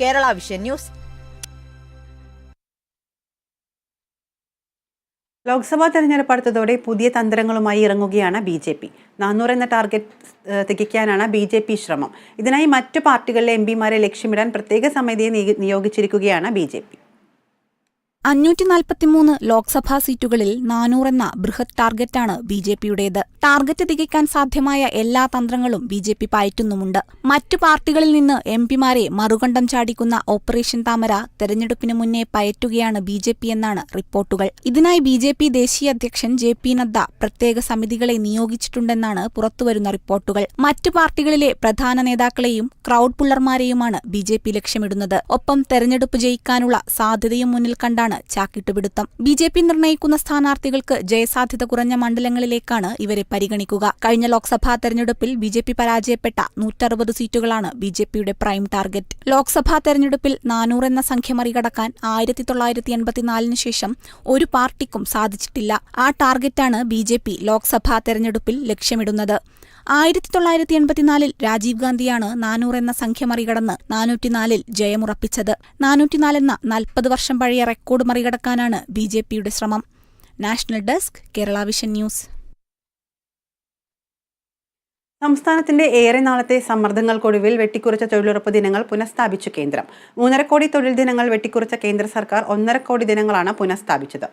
Kerala Vision news. Lok Sabha തെരഞ്ഞെടുപ്പ് അടുത്തതോടെ പുതിയ തന്ത്രങ്ങളുമായി ഇറങ്ങുകയാണ് ബി ജെ പി. നാനൂറ് എന്ന ടാർഗറ്റ് തികയ്ക്കാനാണ് ബി ജെ പി ശ്രമം. ഇതിനായി മറ്റു പാർട്ടികളിലെ എം പിമാരെ ലക്ഷ്യമിടാൻ പ്രത്യേക സമിതിയെ നിയ- നിയോഗിച്ചിരിക്കുകയാണ് ബി ജെ പി. അഞ്ഞൂറ്റി നാൽപ്പത്തിമൂന്ന് ലോക്സഭാ സീറ്റുകളിൽ നാനൂറെന്ന ബൃഹത് ടാർഗറ്റാണ് ബി ജെ പിയുടേത് ടാർഗറ്റ് തികയ്ക്കാൻ സാധ്യമായ എല്ലാ തന്ത്രങ്ങളും ബി ജെ പി പയറ്റുന്നുമുണ്ട്. മറ്റു പാർട്ടികളിൽ നിന്ന് എം പിമാരെ മറുകണ്ഠം ചാടിക്കുന്ന ഓപ്പറേഷൻ താമര തെരഞ്ഞെടുപ്പിന് മുന്നേ പയറ്റുകയാണ് ബി ജെ പി എന്നാണ് റിപ്പോർട്ടുകൾ. ഇതിനായി ബി ജെ പി ദേശീയ അധ്യക്ഷൻ ജെ പി നദ്ദ പ്രത്യേക സമിതികളെ നിയോഗിച്ചിട്ടുണ്ടെന്നാണ് പുറത്തുവരുന്ന റിപ്പോർട്ടുകൾ. മറ്റു പാർട്ടികളിലെ പ്രധാന നേതാക്കളെയും ക്രൗഡ് പുള്ളർമാരെയുമാണ് ബി ജെ പി ലക്ഷ്യമിടുന്നത്. ഒപ്പം തെരഞ്ഞെടുപ്പ് ജയിക്കാനുള്ള സാധ്യതയും മുന്നിൽ കണ്ടാണ് ചാക്കിട്ടുപിടുത്തം. ബി ജെ പി നിർണയിക്കുന്ന സ്ഥാനാർത്ഥികൾക്ക് ജയസാധ്യത കുറഞ്ഞ മണ്ഡലങ്ങളിലേക്കാണ് ഇവരെ പരിഗണിക്കുക. കഴിഞ്ഞ ലോക്സഭാ തെരഞ്ഞെടുപ്പിൽ ബി ജെ പി പരാജയപ്പെട്ട നൂറ്ററുപത് സീറ്റുകളാണ് ബി ജെ പിയുടെ പ്രൈം ടാർഗറ്റ്. ലോക്സഭാ തെരഞ്ഞെടുപ്പിൽ നാനൂറ് എന്ന സംഖ്യ മറികടക്കാൻ ആയിരത്തി തൊള്ളായിരത്തി എൺപത്തിനാലിന് ശേഷം ഒരു പാർട്ടിക്കും സാധിച്ചിട്ടില്ല. ആ ടാർഗറ്റാണ് ബി ജെ പി ലോക്സഭാ തെരഞ്ഞെടുപ്പിൽ ലക്ഷ്യമിടുന്നത്. ആയിരത്തി തൊള്ളായിരത്തി എൺപത്തിനാലിൽ രാജീവ് ഗാന്ധിയാണ് നാനൂറ് എന്ന സംഖ്യ മറികടന്ന് നാനൂറ്റിനാലിൽ ജയമുറപ്പിച്ചത്. നാനൂറ്റിനാലെന്ന നാൽപ്പത് വർഷം പഴയ റെക്കോർഡ് മറികടക്കാനാണ് ബി ജെ പിയുടെ ശ്രമം. National desk Kerala Vision News. സംസ്ഥാനത്തിന്റെ ഏറെ നാളത്തെ സമ്മർദ്ദങ്ങൾക്കൊടുവിൽ വെട്ടിക്കുറച്ച തൊഴിലുറപ്പ് ദിനങ്ങൾ പുനഃസ്ഥാപിച്ചു കേന്ദ്രം. മൂന്നര കോടി തൊഴിൽ ദിനങ്ങൾ വെട്ടിക്കുറച്ച കേന്ദ്ര സർക്കാർ ഒന്നര കോടി ദിനങ്ങളാണ് പുനഃസ്ഥാപിച്ചത്.